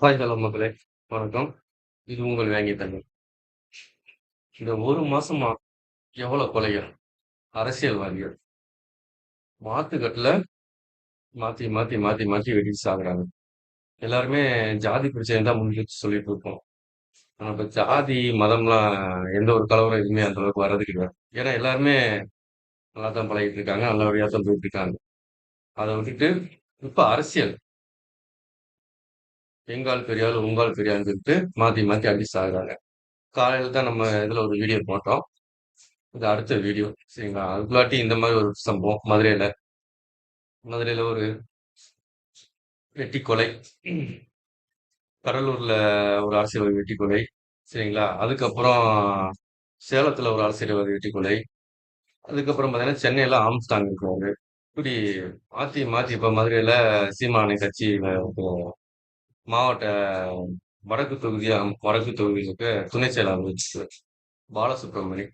Hi hello மக்களே வணக்கம். இது உங்கள் வேங்கி தண்ணி இந்த ஒரு மாசமா எவ்வளவு கொலைகள் அரசியல்வாதிகள் மாத்துக்கட்டில் மாத்தி மாத்தி மாத்தி மாத்தி வெட்டி சாகுறாங்க. எல்லாருமே ஜாதி பிரச்சனை தான் முடிஞ்சு சொல்லிட்டு இருக்கோம். ஆனா இப்ப ஜாதி மதம்லாம் எந்த ஒரு கலவரம் எதுவுமே அந்த அளவுக்கு வர்றது கிடையாது ஏன்னா எல்லாருமே நல்லா தான் பழகிட்டு இருக்காங்க நல்லபடியா தான் போயிட்டு இருக்காங்க. அதை விட்டுட்டு இப்ப அரசியல். எங்கால் பெரியாள் உங்கால் பெரியாள்னு சொல்லிட்டு மாத்தி மாத்தி அடிச்சு சாகுறாங்க. காலையில தான் நம்ம இதுல ஒரு வீடியோ போட்டோம். இது அடுத்த வீடியோ சரிங்களா? அதுக்குள்ளாட்டி இந்த மாதிரி ஒரு சம்பவம். மதுரையில மதுரையில ஒரு வெட்டி கொலை கடலூர்ல ஒரு அரசியல்வாதி வெட்டி கொலை சரிங்களா? அதுக்கப்புறம் சேலத்துல ஒரு அரசியல்வாதி வெட்டி கொலை அதுக்கப்புறம் பார்த்தீங்கன்னா சென்னையில ஆம்ஸ்டாங் இருக்கிறாரு இப்படி மாத்தி மாத்தி இப்ப மதுரையில சீமானை கட்சியில இப்போ மாவட்ட வடக்கு தொகுதி வடக்கு தொகுதிகளுக்கு துணை செயலாளர் பாலசுப்ரமணி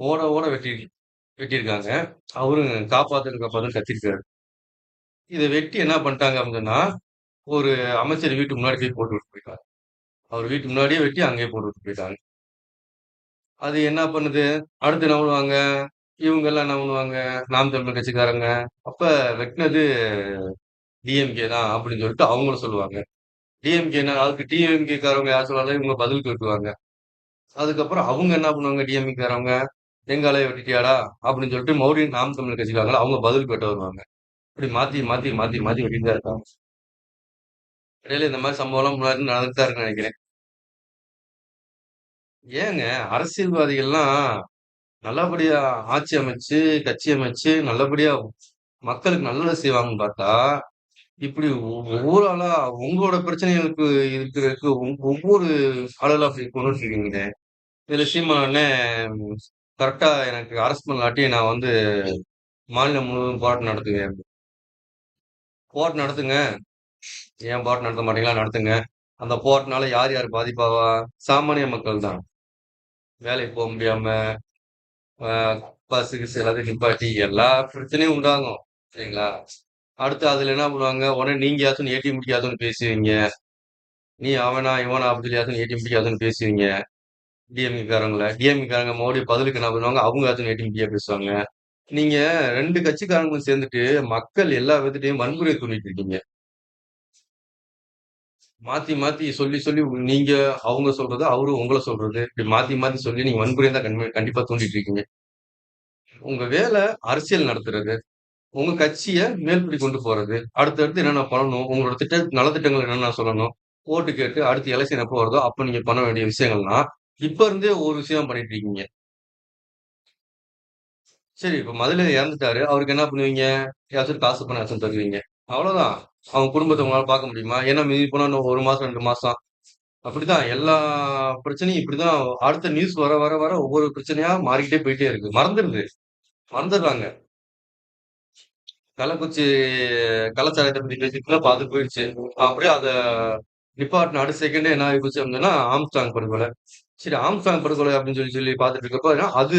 ஓட ஓட வெட்டி வெட்டியிருக்காங்க. அவரும் காப்பாத்து காப்பாத்துன்னு கத்திருக்காரு. இதை வெட்டி என்ன பண்ணிட்டாங்க அப்படின்னா ஒரு அமைச்சர் வீட்டு முன்னாடி போய் போட்டு விட்டு போயிட்டாங்க. அவர் வீட்டு முன்னாடியே வெட்டி அங்கேயே போட்டு விட்டு போயிட்டாங்க. அது என்ன பண்ணுது? அடுத்து என்ன பண்ணுவாங்க? இவங்க எல்லாம் என்ன பண்ணுவாங்க? நாம் தமிழ் கட்சிக்காரங்க. அப்ப வெட்டினது டிஎம்கே தான் அப்படின்னு சொல்லிட்டு அவங்களும் சொல்லுவாங்க. டிஎம்கே அதுக்கு டிஎம்கே காரவங்க யார் சொன்னாலும் இவங்க பதில் கேட்டுவாங்க அதுக்கப்புறம் அவங்க என்ன பண்ணுவாங்க? டிஎம்கே காரவங்க எங்காலே வெட்டிட்டியாடா? அப்படின்னு சொல்லிட்டு மறுபடியும் நாம் தமிழ் கட்சிக்காரங்கள அவங்க பதில் கேட்டு வருவாங்க. இப்படி மாத்தி மாத்தி மாத்தி மாத்தி வெட்டிட்டு தான் இருக்காங்க. இடையில இந்த மாதிரி சம்பவம்லாம் முன்னாடி நடந்துட்டு தான் இருக்குன்னு நினைக்கிறேன். ஏங்க அரசியல்வாதிகள்லாம் நல்லபடியா ஆட்சி அமைச்சு கட்சி அமைச்சு நல்லபடியா மக்களுக்கு நல்லது செய்வாங்கன்னு பார்த்தா இப்படி ஒவ்வொரு ஆளா உங்களோட பிரச்சனைகளுக்கு இருக்கிறதுக்கு ஒவ்வொரு ஆளுகளா கொண்டு இதுல சீமானே கரெக்டா எனக்கு அரசு பண்ணலாட்டி நான் வந்து மாநிலம் முழுவதும் போராட்டம் நடத்துவேன். போராட்டம் நடத்துங்க. ஏன் போராட்டம் நடத்த மாட்டீங்களா? நடத்துங்க. அந்த போராட்டனால யார் யார் பாதிப்பாவா? சாமானிய மக்கள் தான். வேலைக்கு போக முடியாம பஸ்ஸுக்கு எல்லாத்தையும் நிப்பாட்டி எல்லா பிரச்சனையும் உண்டாகும். சரிங்களா? அடுத்து அதுல என்ன பண்ணுவாங்க? உடனே நீங்க யாச்சும் ஏடிஎம் பிடிக்காதுன்னு பேசுவீங்க. நீ அவனா இவனா அப்படி சொல்லி ஏடிஎம் பிடிக்காதுன்னு பேசுவீங்க. டிஎம்கே காரங்கள. மறுபடியும் பதிலுக்கு என்ன பண்ணுவாங்க? அவங்க யாத்தும் ஏடிஎம் பிடியா பேசுவாங்க. நீங்க ரெண்டு கட்சிக்காரங்களும் சேர்ந்துட்டு மக்கள் எல்லா விதத்தையும் வன்முறை தூண்டிட்டு இருக்கீங்க. மாத்தி மாத்தி சொல்லி சொல்லி நீங்க அவங்க சொல்றது அவரு உங்களை சொல்றது. இப்படி மாத்தி மாத்தி சொல்லி நீங்க வன்முறை தான் கண்டிப்பா தூண்டிட்டு இருக்கீங்க. உங்க வேலை அரசியல் நடத்துறது. உங்க கட்சியை மேல்படி கொண்டு போறது. அடுத்தடுத்து என்னென்ன பண்ணணும்? உங்களோட திட்ட நலத்திட்டங்கள் என்னென்ன சொல்லணும்? ஓட்டு கேட்டு அடுத்து எலெக்ஷன் எப்போ வருதோ அப்ப நீங்க பண்ண வேண்டிய விஷயங்கள்னா இப்ப இருந்தே ஒரு விஷயம் பண்ணிட்டு இருக்கீங்க. சரி இப்ப மதுரை இறந்துட்டாரு. அவருக்கு என்ன பண்ணுவீங்க? யாச்சும் காசு பண்ண யாச்சும் தருவீங்க. அவ்வளவுதான். அவங்க குடும்பத்தை உங்களால பார்க்க முடியுமா? ஏன்னா மீதி போனா இன்னும் ஒரு மாசம் ரெண்டு மாசம். அப்படிதான் எல்லா பிரச்சனையும் இப்படிதான் அடுத்த நியூஸ் வர வர வர ஒவ்வொரு பிரச்சனையா மாறிக்கிட்டே போயிட்டே இருக்கு. மறந்துடுது. மறந்துடுறாங்க. கள்ளக்குறிச்சி கலாச்சாரத்தை பத்தி பேசிட்டு பாத்து போயிடுச்சு. அப்படியே அத நிப்பாட்டின அடுத்த செகண்டே என்ன ஆகி போச்சு அப்படின்னா ஆம்ஸ்டாங் படுகொலை. சரி ஆம்ஸ்டாங் படுகொலை அப்படின்னு சொல்லி சொல்லி பார்த்துட்டு இருக்கப்போ அது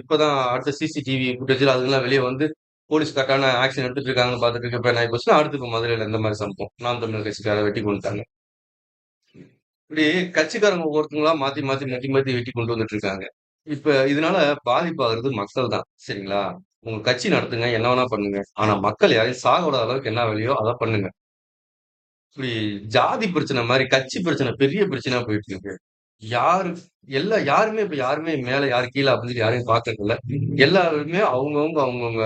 இப்பதான் அடுத்த சிசிடிவி ஃபுட்டேஜில் அதுக்கெல்லாம் வெளியே வந்து போலீஸ் கரெக்டான ஆக்ஷன் எடுத்துட்டு இருக்காங்கன்னு பார்த்துட்டு இருக்கப்ப என்ன ஆகி போச்சுன்னா அடுத்து இப்போ மதுரையில் இந்த மாதிரி சம்பவம். நாம் தமிழர் கட்சிக்கார வெட்டி கொண்டுட்டாங்க. இப்படி கட்சிக்காரங்க ஒவ்வொருத்தங்களா மாத்தி மாத்தி மாத்தி மாத்தி வெட்டி கொண்டு வந்துட்டு இருக்காங்க. இப்ப இதனால பாதிப்பாகிறது மக்கள் தான் சரிங்களா? உங்க கட்சி நடத்துங்க என்ன வேணா பண்ணுங்க. ஆனா மக்கள் யாரையும் சாக விடாத அளவுக்கு என்ன வேலையோ அதை பண்ணுங்க. இப்படி ஜாதி பிரச்சனை மாதிரி கட்சி பிரச்சனை பெரிய பிரச்சனையா போயிட்டு இருக்கு. யாரு எல்லா யாருமே இப்ப யாருமே மேல யாரு கீழே அப்படின்னு யாரையும் பாக்குறது எல்லாருமே அவங்கவுங்க அவங்கவுங்க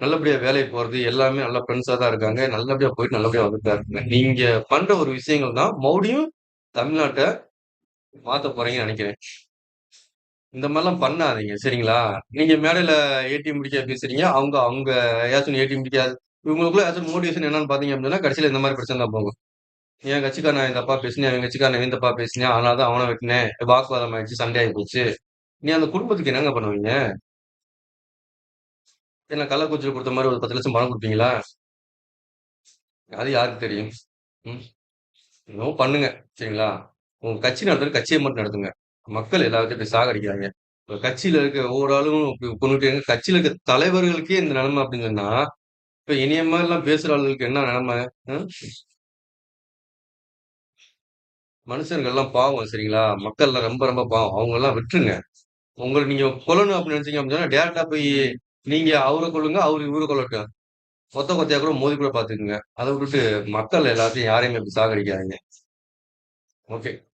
நல்லபடியா வேலைக்கு போறது எல்லாமே நல்ல ஃப்ரெண்ட்ஸா தான் இருக்காங்க. நல்லபடியா போயிட்டு நல்லபடியா வந்துட்டு தான் இருக்காங்க. நீங்க பண்ற ஒரு விஷயங்கள் தான் மறுபடியும் தமிழ்நாட்டை மாத்த போறீங்கன்னு நினைக்கிறேன். இந்த மாதிரிலாம் பண்ணாதீங்க சரிங்களா? நீங்க மேடையில ஏடிஎம் முடிக்க பேசுறீங்க அவங்க அவங்க ஏதாச்சும் ஏடிஎம் முடிக்க இவங்களுக்குள்ள ஏதாச்சும் மோட்டிவேஷன் என்னன்னு பாத்தீங்க அப்படின்னா கடைசியில இந்த மாதிரி பிரச்சனை தான் போகும். என் கட்சிக்காரன் நான் இந்த அப்பா பேசினேன் என் கட்சிக்காரன் இந்த தப்பா பேசினேன் அதனால தான் அவனை வெட்டினேன். வாக்குவாதம் ஆயிடுச்சு சண்டை ஆகி போச்சு. நீ அந்த குடும்பத்துக்கு என்னங்க பண்ணுவீங்க? என்ன கள்ளக்குச்சியில் கொடுத்த மாதிரி ஒரு பத்து லட்சம் பணம் கொடுப்பீங்களா? அது யாருக்கு தெரியும்? ம்? இன்னும் பண்ணுங்க சரிங்களா? உங்க கட்சி நடத்துறது கட்சியை மட்டும் நடத்துங்க. மக்கள் எல்லாத்தையும் போய் சாகடிக்கிறாங்க கட்சியில இருக்க ஒவ்வொரு ஆளும் கொண்டுட்டு கட்சியில இருக்க தலைவர்களுக்கே இந்த நிலைமை அப்படின்னு சொன்னா இப்ப இனிய மாதிரி எல்லாம் பேசுற ஆளுகளுக்கு என்ன நிலைமை மனுஷர்கள்லாம் பாவம் சரிங்களா? மக்கள்லாம் ரொம்ப ரொம்ப பாவம். அவங்க எல்லாம் விட்டுருங்க. உங்களை நீங்க கொல்லணும் அப்படின்னு நினைச்சீங்க அப்படின்னா, டேரக்டா போய் நீங்க அவரை கொல்லுங்க, அவரு இவரை கொள்ளட்டும் கொத்த கொத்தையா கூட மோதி கூட பாத்துக்குங்க அதை விட்டுட்டு மக்கள் எல்லாத்தையும் யாரையுமே சாகடிக்காதீங்க. ஓகே.